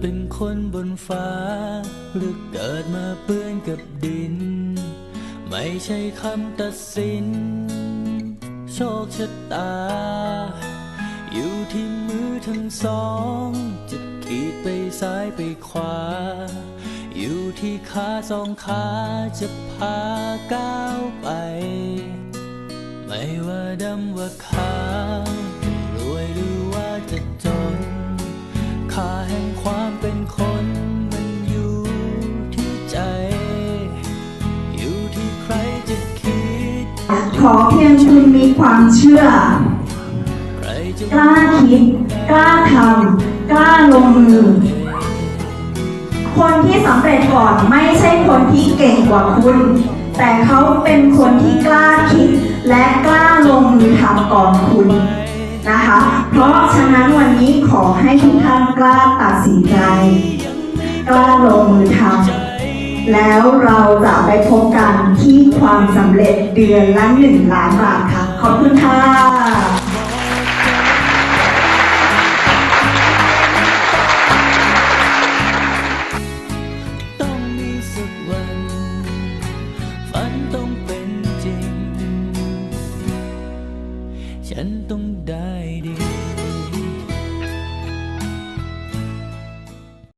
เป็นคนบนฟ้า หรือเกิดมาเปื้อนกับดิน ไม่ใช่คำตัดสิน โชคชะตา อยู่ที่มือทั้งสอง จะขีดไปซ้ายไปขวา อยู่ที่ขาสองขาจะพาก้าวไป ไม่ว่าดำว่าขาวรวยหรือว่าจะจนค่าแห่ง ความเป็นคนมันอยู่ที่ใจ อยู่ที่ใครจะคิด ขอเพียงคุณมีความเชื่อ ใครจะกล้าคิด กล้าทำกล้าลงมือ คนที่สำเร็จก่อนไม่ใช่คนที่เก่งกว่าคุณ แต่เขาเป็นคนที่กล้าคิด และกล้าลงมือทำก่อนคุณ นะคะ เพราะฉะนั้นวันนี้ขอให้ทุกท่านกล้าตัดสินใจ กล้าลงมือทำแล้วเราจะไปพบกันที่ความสำเร็จเดือนละหนึ่งล้านบาทค่ะ ขอบคุณค่ะต้องมีสักวันฝันต้องป ฉันต้องได้ดี